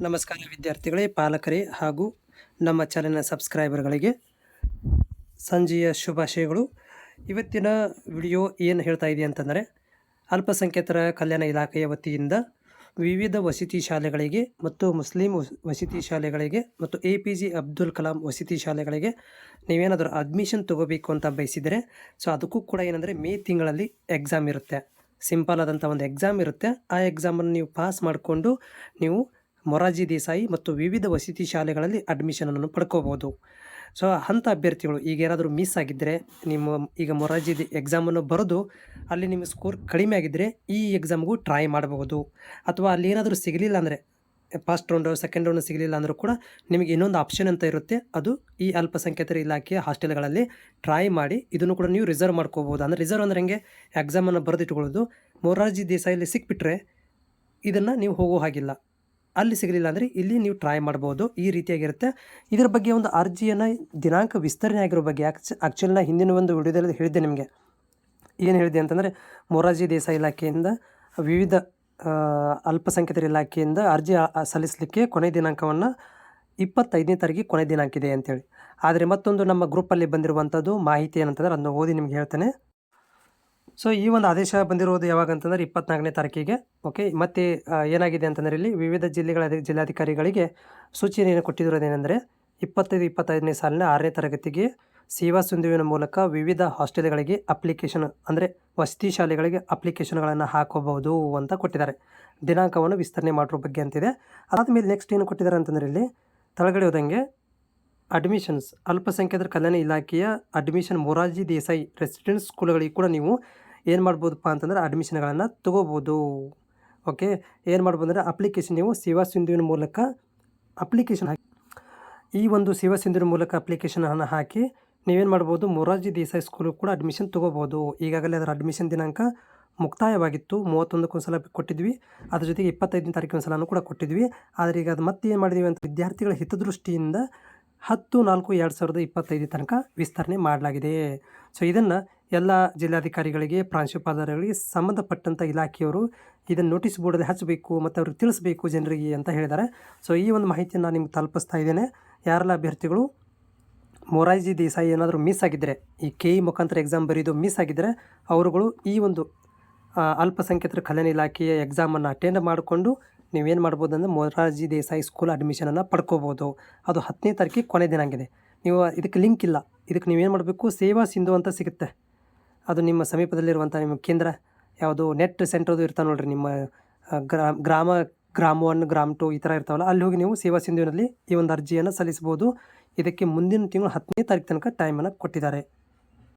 ನಮಸ್ಕಾರ ವಿದ್ಯಾರ್ಥಿಗಳೇ, ಪಾಲಕರೇ ಹಾಗೂ ನಮ್ಮ ಚಾನೆಲ್ನ ಸಬ್ಸ್ಕ್ರೈಬರ್ಗಳಿಗೆ ಸಂಜೆಯ ಶುಭಾಶಯಗಳು. ಇವತ್ತಿನ ವಿಡಿಯೋ ಏನು ಹೇಳ್ತಾ ಇದೆ ಅಂತಂದರೆ, ಅಲ್ಪಸಂಖ್ಯಾತರ ಕಲ್ಯಾಣ ಇಲಾಖೆಯ ವತಿಯಿಂದ ವಿವಿಧ ವಸತಿ ಶಾಲೆಗಳಿಗೆ ಮತ್ತು ಮುಸ್ಲಿಂ ವಸ್- ವಸತಿ ಶಾಲೆಗಳಿಗೆ ಮತ್ತು A P J Abdul Kalam ವಸತಿ ಶಾಲೆಗಳಿಗೆ ನೀವೇನಾದರೂ ಅಡ್ಮಿಷನ್ ತೊಗೋಬೇಕು ಅಂತ ಬಯಸಿದರೆ, ಸೊ ಅದಕ್ಕೂ ಕೂಡ ಏನಂದರೆ ಮೇ ತಿಂಗಳಲ್ಲಿ ಎಕ್ಸಾಮ್ ಇರುತ್ತೆ. ಸಿಂಪಲ್ ಆದಂಥ ಒಂದು ಎಕ್ಸಾಮ್ ಇರುತ್ತೆ. ಆ ಎಕ್ಸಾಮನ್ನು ನೀವು ಪಾಸ್ ಮಾಡಿಕೊಂಡು ನೀವು ಮೊರಾರ್ಜಿ ದೇಸಾಯಿ ಮತ್ತು ವಿವಿಧ ವಸತಿ ಶಾಲೆಗಳಲ್ಲಿ ಅಡ್ಮಿಷನನ್ನು ಪಡ್ಕೋಬೋದು ಸೊ ಅಂಥ ಅಭ್ಯರ್ಥಿಗಳು ಈಗ ಏನಾದರೂ ಮಿಸ್ ಆಗಿದ್ದರೆ ನಿಮ್ಮ ಈಗ ಮೊರಾರ್ಜಿ ಎಕ್ಸಾಮನ್ನು ಬರೆದು ಅಲ್ಲಿ ನಿಮ್ಮ ಸ್ಕೋರ್ ಕಡಿಮೆ ಆಗಿದ್ದರೆ ಈ ಎಕ್ಸಾಮ್ಗೂ ಟ್ರೈ ಮಾಡಬಹುದು. ಅಥವಾ ಅಲ್ಲಿ ಏನಾದರೂ ಸಿಗಲಿಲ್ಲ ಅಂದರೆ ಫಸ್ಟ್ ರೌಂಡು ಸೆಕೆಂಡ್ ರೌಂಡ್ ಸಿಗಲಿಲ್ಲ ಅಂದರೂ ಕೂಡ ನಿಮಗೆ ಇನ್ನೊಂದು ಆಪ್ಷನ್ ಅಂತ ಇರುತ್ತೆ. ಅದು ಈ ಅಲ್ಪಸಂಖ್ಯಾತರ ಇಲಾಖೆಯ ಹಾಸ್ಟೆಲ್ಗಳಲ್ಲಿ ಟ್ರೈ ಮಾಡಿ ಇದನ್ನು ಕೂಡ ನೀವು ರಿಸರ್ವ್ ಮಾಡ್ಕೋಬೋದು ಅಂದರೆ ರಿಸರ್ವ್ ಅಂದರೆ ಹೆಂಗೆ? ಎಕ್ಸಾಮನ್ನು ಬರೆದಿಟ್ಕೊಳ್ಳೋದು. ಮೊರಾರ್ಜಿ ದೇಸಾಯಲ್ಲಿ ಸಿಕ್ಬಿಟ್ರೆ ಇದನ್ನು ನೀವು ಹೋಗೋ ಹಾಗಿಲ್ಲ. ಅಲ್ಲಿ ಸಿಗಲಿಲ್ಲ ಅಂದರೆ ಇಲ್ಲಿ ನೀವು ಟ್ರೈ ಮಾಡ್ಬೋದು. ಈ ರೀತಿಯಾಗಿರುತ್ತೆ. ಇದರ ಬಗ್ಗೆ ಒಂದು ಅರ್ಜಿಯನ್ನು ದಿನಾಂಕ ವಿಸ್ತರಣೆ ಆಗಿರೋ ಬಗ್ಗೆ ಆ್ಯಕ್ಚುಲಿ ಆ್ಯಕ್ಚುಲಿನ ಹಿಂದಿನ ಒಂದು ವಿಡಿಯೋದಲ್ಲಿ ಹೇಳಿದ್ದೆ ನಿಮಗೆ. ಏನು ಹೇಳಿದೆ ಅಂತಂದರೆ ಮೊರಾರ್ಜಿ ದೇಸಾಯಿ ಇಲಾಖೆಯಿಂದ ವಿವಿಧ ಅಲ್ಪಸಂಖ್ಯಾತರ ಇಲಾಖೆಯಿಂದ ಅರ್ಜಿ ಸಲ್ಲಿಸಲಿಕ್ಕೆ ಕೊನೆ ದಿನಾಂಕವನ್ನು ಇಪ್ಪತ್ತೈದನೇ ತಾರೀಕಿಗೆ ಕೊನೆ ದಿನಾಂಕ ಇದೆ ಅಂತೇಳಿ. ಆದರೆ ಮತ್ತೊಂದು ನಮ್ಮ ಗ್ರೂಪಲ್ಲಿ ಬಂದಿರುವಂಥದ್ದು ಮಾಹಿತಿ ಏನಂತಂದ್ರೆ ಅದನ್ನು ಓದಿ ನಿಮ್ಗೆ ಹೇಳ್ತೇನೆ. ಸೊ ಈ ಒಂದು ಆದೇಶ ಬಂದಿರೋದು ಯಾವಾಗ ಅಂತಂದ್ರೆ ಇಪ್ಪತ್ನಾಲ್ಕನೇ ತಾರೀಕಿಗೆ. ಓಕೆ ಮತ್ತೆ ಏನಾಗಿದೆ ಅಂತಂದರೆ ಇಲ್ಲಿ ವಿವಿಧ ಜಿಲ್ಲೆಗಳ ಜಿಲ್ಲಾಧಿಕಾರಿಗಳಿಗೆ ಸೂಚನೆಯನ್ನು ಕೊಟ್ಟಿರೋದೇನೆಂದರೆ ಇಪ್ಪತ್ತೈದು, ಇಪ್ಪತ್ತೈದನೇ ಸಾಲಿನ ಆರನೇ ತರಗತಿಗೆ ಸೇವಾ ಸಿಂಧುವಿನ ಮೂಲಕ ವಿವಿಧ ಹಾಸ್ಟೆಲ್ಗಳಿಗೆ ಅಪ್ಲಿಕೇಶನ್, ಅಂದರೆ ವಸತಿ ಶಾಲೆಗಳಿಗೆ ಅಪ್ಲಿಕೇಶನ್ಗಳನ್ನು ಹಾಕೋಬಹುದು ಅಂತ ಕೊಟ್ಟಿದ್ದಾರೆ. ದಿನಾಂಕವನ್ನು ವಿಸ್ತರಣೆ ಮಾಡಿರೋ ಬಗ್ಗೆ ಅಂತಿದೆ. ಅದಾದಮೇಲೆ ನೆಕ್ಸ್ಟ್ ಏನು ಕೊಟ್ಟಿದ್ದಾರೆ ಅಂತಂದರೆ ಇಲ್ಲಿ ತಳಗಡೆ ಹೋದಂಗೆ ಅಡ್ಮಿಷನ್ಸ್ ಅಲ್ಪಸಂಖ್ಯಾತರ ಕಲ್ಯಾಣ ಇಲಾಖೆಯ ಅಡ್ಮಿಷನ್ ಮೊರಾರ್ಜಿ ದೇಸಾಯಿ ರೆಸಿಡೆನ್ಸ್ ಸ್ಕೂಲ್ಗಳಿಗೆ ಕೂಡ ನೀವು ಏನು ಮಾಡ್ಬೋದಪ್ಪ ಅಂತಂದ್ರೆ ಅಡ್ಮಿಷನ್ಗಳನ್ನು ತೊಗೋಬೋದು. ಓಕೆ ಏನು ಮಾಡ್ಬೋದು ಅಂದರೆ ಅಪ್ಲಿಕೇಶನ್ ನೀವು ಸೇವಾ ಸಿಂಧುವಿನ ಮೂಲಕ ಅಪ್ಲಿಕೇಶನ್ ಹಾಕಿ, ಈ ಒಂದು ಸೇವಾ ಸಿಂಧುವಿನ ಮೂಲಕ ಅಪ್ಲಿಕೇಶನನ್ನು ಹಾಕಿ ನೀವೇನು ಮಾಡ್ಬೋದು, ಮೊರಾರ್ಜಿ ದೇಸಾಯಿ ಸ್ಕೂಲು ಕೂಡ ಅಡ್ಮಿಷನ್ ತೊಗೋಬೋದು. ಈಗಾಗಲೇ ಅದರ ಅಡ್ಮಿಷನ್ ದಿನಾಂಕ ಮುಕ್ತಾಯವಾಗಿತ್ತು. ಮೂವತ್ತೊಂದಕ್ಕೊಂದು ಸಲ ಕೊಟ್ಟಿದ್ವಿ. ಅದ್ರ ಜೊತೆಗೆ ಇಪ್ಪತ್ತೈದನೇ ತಾರೀಕಿನ ಸಲನೂ ಕೂಡ ಕೊಟ್ಟಿದ್ವಿ. ಆದರೆ ಈಗ ಅದು ಮತ್ತೆ ಏನು ಮಾಡಿದ್ವಿ ಅಂತ ವಿದ್ಯಾರ್ಥಿಗಳ ಹಿತದೃಷ್ಟಿಯಿಂದ ಹತ್ತು ನಾಲ್ಕು ಎರಡು ಸಾವಿರದ ಇಪ್ಪತ್ತೈದು ತನಕ ವಿಸ್ತರಣೆ ಮಾಡಲಾಗಿದೆ. ಸೊ ಇದನ್ನು ಎಲ್ಲ ಜಿಲ್ಲಾಧಿಕಾರಿಗಳಿಗೆ, ಪ್ರಾಂಶುಪಾಲರುಗಳಿಗೆ ಸಂಬಂಧಪಟ್ಟಂಥ ಇಲಾಖೆಯವರು ಇದನ್ನು ನೋಟಿಸ್ ಬೋರ್ಡಲ್ಲಿ ಹಚ್ಚಬೇಕು ಮತ್ತು ಅವ್ರಿಗೆ ತಿಳಿಸ್ಬೇಕು ಜನರಿಗೆ ಅಂತ ಹೇಳಿದ್ದಾರೆ. ಸೊ, ಈ ಒಂದು ಮಾಹಿತಿಯನ್ನು ನಾನು ನಿಮ್ಗೆ ತಲುಪಿಸ್ತಾ ಇದ್ದೇನೆ. ಯಾರೆಲ್ಲ ಅಭ್ಯರ್ಥಿಗಳು ಮೊರಾರ್ಜಿ ದೇಸಾಯಿ ಏನಾದರೂ ಮಿಸ್ ಆಗಿದ್ದರೆ, ಈ ಕೆ ಇ ಮುಖಾಂತರ ಎಕ್ಸಾಮ್ ಬರೆಯೋದು ಮಿಸ್ ಆಗಿದ್ದರೆ, ಅವರುಗಳು ಈ ಒಂದು ಅಲ್ಪಸಂಖ್ಯಾತರ ಕಲ್ಯಾಣ ಇಲಾಖೆಯ ಎಕ್ಸಾಮನ್ನು ಅಟೆಂಡ್ ಮಾಡಿಕೊಂಡು ನೀವೇನು ಮಾಡ್ಬೋದು ಅಂದರೆ ಮೊರಾರ್ಜಿ ದೇಸಾಯಿ ಸ್ಕೂಲ್ ಅಡ್ಮಿಷನನ್ನು ಪಡ್ಕೋಬೋದು. ಅದು ಹತ್ತನೇ ತಾರೀಕಿಗೆ ಕೊನೆ ದಿನ ಆಗಿದೆ ನೀವು ಇದಕ್ಕೆ ಲಿಂಕ್ ಇಲ್ಲ. ಇದಕ್ಕೆ ನೀವೇನು ಮಾಡಬೇಕು? ಸೇವಾ ಸಿಂಧು ಅಂತ ಸಿಗುತ್ತೆ. ಅದು ನಿಮ್ಮ ಸಮೀಪದಲ್ಲಿರುವಂಥ ನಿಮ್ಮ ಕೇಂದ್ರ ಯಾವುದು ನೆಟ್ ಸೆಂಟ್ರದು ಇರ್ತಾವೆ ನೋಡ್ರಿ ನಿಮ್ಮ ಗ್ರಾಮ ಗ್ರಾಮ ಒನ್, ಗ್ರಾಮ್ ಟು ಈ ಥರ ಇರ್ತಾವಲ್ಲ, ಅಲ್ಲಿ ಹೋಗಿ ನೀವು ಸೇವಾ ಸಿಂಧುವಿನಲ್ಲಿ ಈ ಒಂದು ಅರ್ಜಿಯನ್ನು ಸಲ್ಲಿಸ್ಬೋದು ಇದಕ್ಕೆ ಮುಂದಿನ ತಿಂಗಳು ಹತ್ತನೇ ತಾರೀಕು ತನಕ ಟೈಮನ್ನು ಕೊಟ್ಟಿದ್ದಾರೆ.